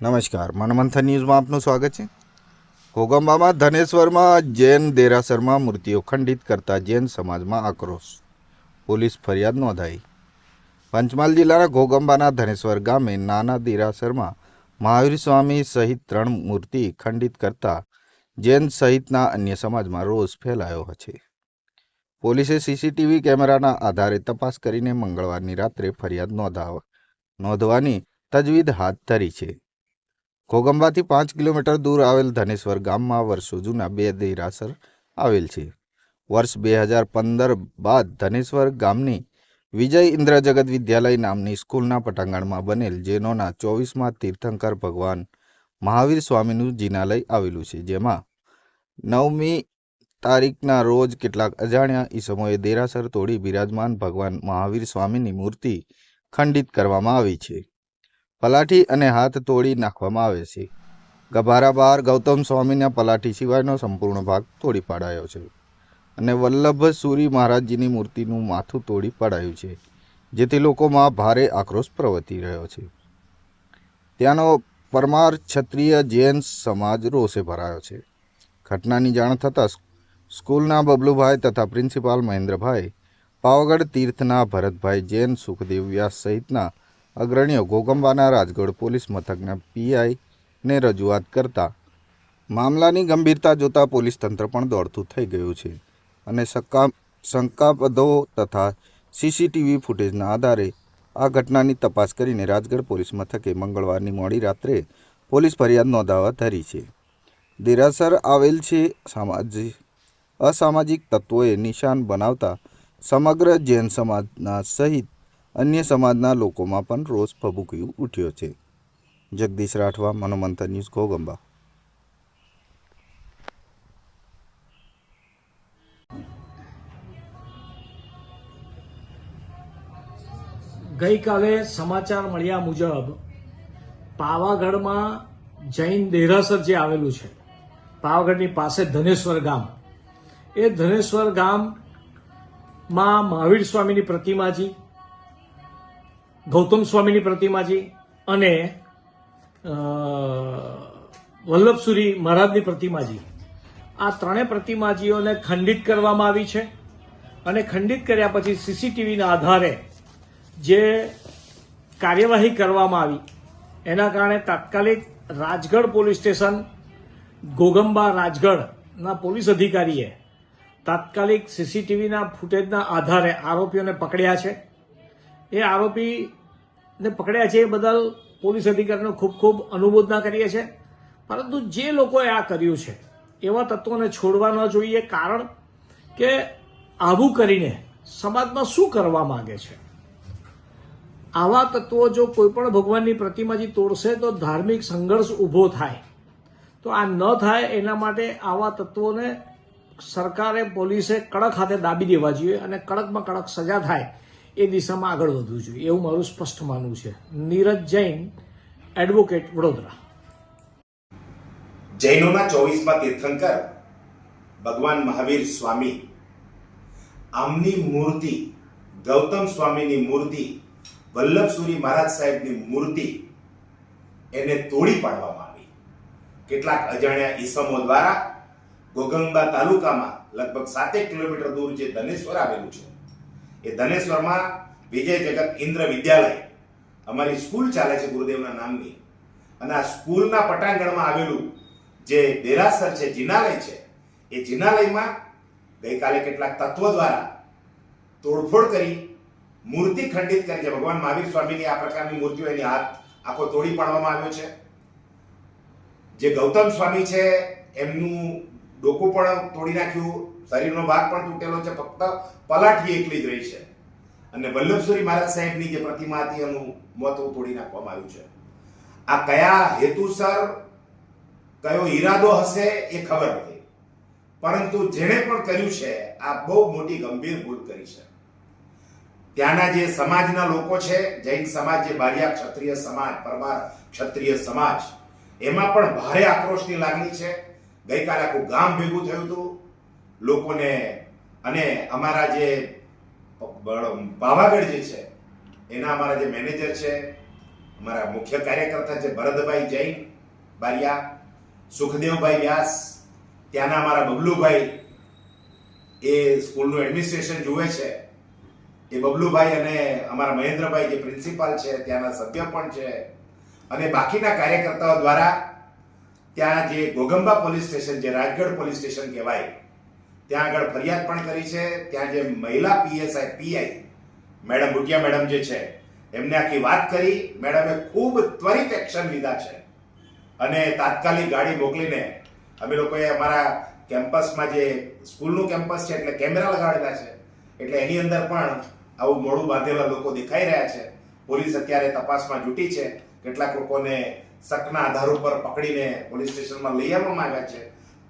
નમસ્કાર. મનમંથન ન્યૂઝમાં આપનું સ્વાગત છે. ઘોગંબામાં ધનેશ્વરમાં જૈન દેરાસરમાં મૂર્તિઓ ખંડિત કરતા જૈન સમાજમાં આક્રોશ. પોલીસ ફરિયાદ નોંધાઈ. પંચમહાલ જિલ્લાના ઘોગંબાના ધનેશ્વર ગામે નાના દેરાસરમાં મહાવીર સ્વામી સહિત ત્રણ મૂર્તિ ખંડિત કરતા જૈન સહિતના અન્ય સમાજમાં રોષ ફેલાયો છે. પોલીસે સીસીટીવી કેમેરાના આધારે તપાસ કરીને મંગળવારની રાત્રે ફરિયાદ નોંધાવ નોંધવાની તજવીજ હાથ ધરી છે. ઘોગંબાથી પાંચ કિલોમીટર દૂર આવેલ ધનેશ્વર ગામમાં વર્ષો જૂના બે દેરાસર આવેલ છે. વર્ષ બે હજાર પંદર બાદ ધનેશ્વર ગામની વિજય ઇન્દ્ર જગત વિદ્યાલય નામની સ્કૂલના પટાંગણમાં બનેલ, જૈનોના ચોવીસમાં તીર્થંકર ભગવાન મહાવીર સ્વામીનું જિનાલય આવેલું છે, જેમાં નવમી તારીખના રોજ કેટલાક અજાણ્યા ઈસમોએ દેરાસર તોડી બિરાજમાન ભગવાન મહાવીર સ્વામીની મૂર્તિ ખંડિત કરવામાં આવી છે. પલાઠી અને હાથ તોડી નાખવામાં આવે છે. ગભારા બહાર ગૌતમ સ્વામીના પલાઠી સિવાયનો સંપૂર્ણ ભાગ તોડી પાડાયો છે. અને વલ્લભ સૂરી મહારાજજીની મૂર્તિનું માથું તોડી પાડાયું છે, જેથી લોકોમાં ભારે આક્રોશ પ્રવર્તી રહ્યો છે. ત્યાંનો પરમાર ક્ષત્રિય જૈન સમાજ રોષે ભરાયો છે. ઘટનાની જાણ થતાં સ્કૂલના બબલુભાઈ તથા પ્રિન્સિપાલ મહેન્દ્રભાઈ, પાવાગઢ તીર્થના ભરતભાઈ જૈન સુખદેવ વ્યાસ સહિતના અગ્રણીઓ ઘોગંબાના રાજગઢ પોલીસ મથકના પીઆઈને રજૂઆત કરતા મામલાની ગંભીરતા જોતા પોલીસ તંત્ર પણ દોડતું થઈ ગયું છે અને શંકા શંકાપદો તથા સીસીટીવી ફૂટેજના આધારે આ ઘટનાની તપાસ કરીને રાજગઢ પોલીસ મથકે મંગળવારની મોડી રાત્રે પોલીસ ફરિયાદ નોંધાવવા ધરી છે. દેરાસર આવેલ છે સામાજિક અસામાજિક તત્વોએ નિશાન બનાવતા સમગ્ર જૈન સમાજના સહિત અન્ય સમાજના લોકોમાં પણ રોષ ભભૂકી ઉઠ્યો છે. જગદીશ રાઠવા, મનોમંથન ન્યૂઝ ગોગંબા ગઈકાલે સમાચાર મળ્યા મુજબ પાવાગઢમાં જૈન દેરાસર જે આવેલું છે, પાવાગઢની પાસે ધનેશ્વર ગામ. એ ધનેશ્વર ગામમાં મહાવીર સ્વામીની પ્રતિમાજી ગૌતમ સ્વામીની પ્રતિમાજી અને વલ્લભસુરી મહારાજની પ્રતિમાજી આ ત્રણેય પ્રતિમાજીઓને ખંડિત કરવામાં આવી છે અને ખંડિત કર્યા પછી સીસીટીવીના આધારે જે કાર્યવાહી કરવામાં આવી, એના કારણે તાત્કાલિક રાજગઢ પોલીસ સ્ટેશન, ગોગંબા રાજગઢના પોલીસ અધિકારીએ તાત્કાલિક સીસીટીવીના ફૂટેજના આધારે આરોપીઓને પકડ્યા છે. એ આરોપીને પકડ્યા છે એ બદલ પોલીસ અધિકારીનો ખૂબ ખૂબ અનુમોદના કરીએ છીએ. પરંતુ જે લોકોએ આ કર્યું છે, એવા તત્વોને છોડવા ન જોઈએ કારણ કે આવું કરીને સમાજમાં શું કરવા માંગે છે? આવા તત્વો જો કોઈ પણ ભગવાનની પ્રતિમાજી તોડશે તો ધાર્મિક સંઘર્ષ ઊભો થાય. તો આ ન થાય એના માટે આવા તત્વોને સરકારે પોલીસે કડક હાથે દાબી દેવા જોઈએ અને કડકમાં કડક સજા થાય. એ દિશામાં આગળ વધવું જોઈએ. એવું મારું સ્પષ્ટ માનવું છે. નીરજ જૈન એડવોકેટ વડોદરા. જૈનોના ચોવીસમાં તીર્થંકર, ભગવાન મહાવીર સ્વામી. આમની મૂર્તિ, ગૌતમ સ્વામીની મૂર્તિ, વલ્લભસુરી મહારાજ સાહેબની મૂર્તિ એને તોડી પાડવામાં આવી. કેટલાક અજાણ્યા ઈસમો દ્વારા ગોગંબા તાલુકામાં લગભગ સાતેક કિલોમીટર દૂર જે ધનેશ્વર આવેલું છે એ ધનેશ્વરમાં વિજય જગત ઇન્દ્ર વિદ્યાલય. અમારી સ્કૂલ ચાલે છે ગુરુદેવના નામની. અને આ સ્કૂલના પટાંગણમાં આવેલું જે દેરાસર છે, જિનાલય છે, એ જિનાલયમાં ગઈકાલે કેટલાક તત્વો દ્વારા તોડફોડ કરી મૂર્તિ ખંડિત કરી છે. ભગવાન મહાવીર સ્વામીની આ પ્રકારની મૂર્તિઓ એની હાથ આખો તોડી પાડવામાં આવ્યો છે. જે ગૌતમ સ્વામી છે, એમનું ડોકું પણ તોડી નાખ્યું. શરીરનો ભાગ પણ તૂટેલો છે, ફક્ત પલાઠી એકલી જ રહી છે. અને વલ્લભસુરી મહારાજ સાહેબની જે પ્રતિમા હતી, એનું મહત્વ તોડી નાખવામાં આવ્યું છે. આ કયા હેતુસર, કયો ઈરાદો હશે એ ખબર નથી. પરંતુ જેણે પણ કર્યું છે, આ બહુ મોટી ગંભીર ભૂલ કરી છે. ત્યાંના જે સમાજના લોકો છે, જૈન સમાજ, જે બારિયા ક્ષત્રિય સમાજ, પરમાર ક્ષત્રિય સમાજ, એમાં પણ ભારે આક્રોશની લાગણી છે. ગઈકાલે આખું ગામ ભેગું થયું હતું. લોકોને અને અમારા જે પાવાગઢ જે છે, એના અમારા જે મેનેજર છે, અમારા મુખ્ય કાર્યકર્તા છે, ભરતભાઈ જૈન, બારિયા, સુખદેવભાઈ વ્યાસ, ત્યાંના અમારા બબલુભાઈ, એ સ્કૂલનું એડમિનિસ્ટ્રેશન જુએ છે. એ બબલુભાઈ અને અમારા મહેન્દ્રભાઈ જે પ્રિન્સિપાલ છે, ત્યાંના સભ્ય પણ છે. અને બાકીના કાર્યકર્તાઓ દ્વારા ત્યાં જે ગોગંબા પોલીસ સ્ટેશન, જે રાજગઢ પોલીસ સ્ટેશન કહેવાય ત્યાં આગળ ફરિયાદ પણ કરી છે. ત્યાં જે મહિલા PSI PI madam Butiya madam જે છે, એમને આખી વાત કરી. મેડમે ખૂબ ત્વરિત એક્શન લીધા છે. અને તાત્કાલિક ગાડી મોકલીને અમે લોકોએ અમારા કેમ્પસમાં જે સ્કૂલનું કેમ્પસ છે એટલે કેમેરા લગાવેલા છે. એટલે એની અંદર પણ આવું મોડું બાંધેલા લોકો દેખાઈ રહ્યા છે. પોલીસ અત્યારે તપાસમાં જૂટી છે. કેટલાક લોકોને શકના આધાર ઉપર પકડીને પોલીસ સ્ટેશનમાં લઈ આવવામાં આવ્યા છે.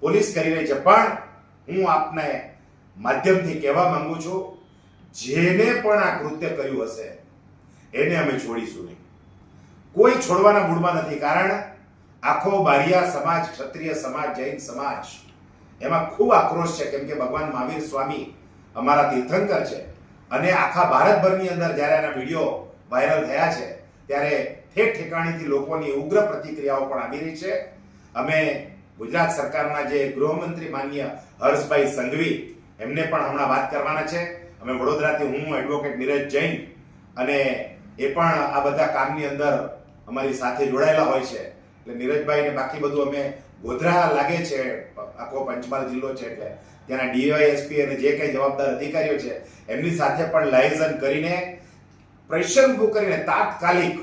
પોલીસ કરી રહી પણ હું આપને માધ્યમથી કહેવા માંગુ છું, જેને પણ આ કૃત્ય કર્યું હશે, એને અમે છોડીશું નહીં. કોઈ છોડવાના મૂડમાં નથી, કારણ આખો બારિયા સમાજ, ક્ષત્રિય સમાજ, જૈન સમાજ, એમાં ખૂબ આક્રોશ છે. કેમ કે ભગવાન મહાવીર સ્વામી અમારા તીર્થંકર છે. અને આખા ભારતભરની અંદર જ્યારે એના વીડિયો વાયરલ થયા છે, ત્યારે ઠેક ઠેકાણીથી લોકોની ઉગ્ર પ્રતિક્રિયાઓ પણ આવી રહી છે. અમે ગુજરાત સરકારના જે ગૃહમંત્રી માન્ય હર્ષભાઈ સંઘવી, એમને પણ હમણાં વાત કરવાના છે. અમે વડોદરાથી હું એડવોકેટ નીરજ જૈન અને એ પણ આ બધા કામની અંદર અમારી સાથે જોડાયેલા હોય છે. એટલે નીરજભાઈ ને બાકી બધું અમે ગોધરા લાગે છે, આખો પંચમહાલ જિલ્લો છે એટલે ત્યાંના ડીવાયએસપી અને જે કંઈ જવાબદાર અધિકારીઓ છે, એમની સાથે પણ લાયઝન કરીને પ્રેશર ઉભું કરીને તાત્કાલિક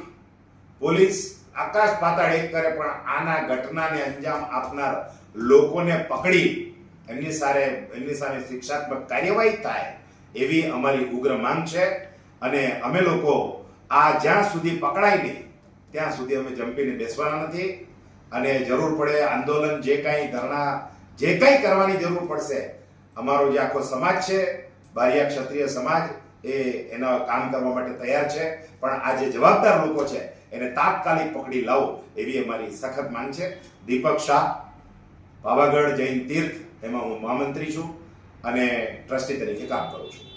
પોલીસ આકાશ પાતાળ એક કરે, પણ આના ઘટનાને અંજામ આપનાર લોકોને પકડી એમની સારે, એમની સામે શિક્ષાત્મક કાર્યવાહી થાય એવી અમારી ઉગ્ર માંગ છે. અને અમે લોકો આ જ્યાં સુધી પકડાય નહીં, ત્યાં સુધી અમે જંપીને બેસવાના નથી. અને જરૂર પડે આંદોલન જે કાંઈ ધરણા, જે કાંઈ કરવાની જરૂર પડશે, અમારો જે આખો સમાજ છે બારિયા ક્ષત્રિય સમાજ, એ એના કામ કરવા માટે તૈયાર છે. પણ આ જે જવાબદાર લોકો છે એને તાત્કાલિક પકડી લાવો એવી અમારી સખત માંગ છે. દીપક શાહ પાવાગઢ જૈન તીર્થ, એમાં હું મહામંત્રી છું અને ટ્રસ્ટી તરીકે કામ કરું છું.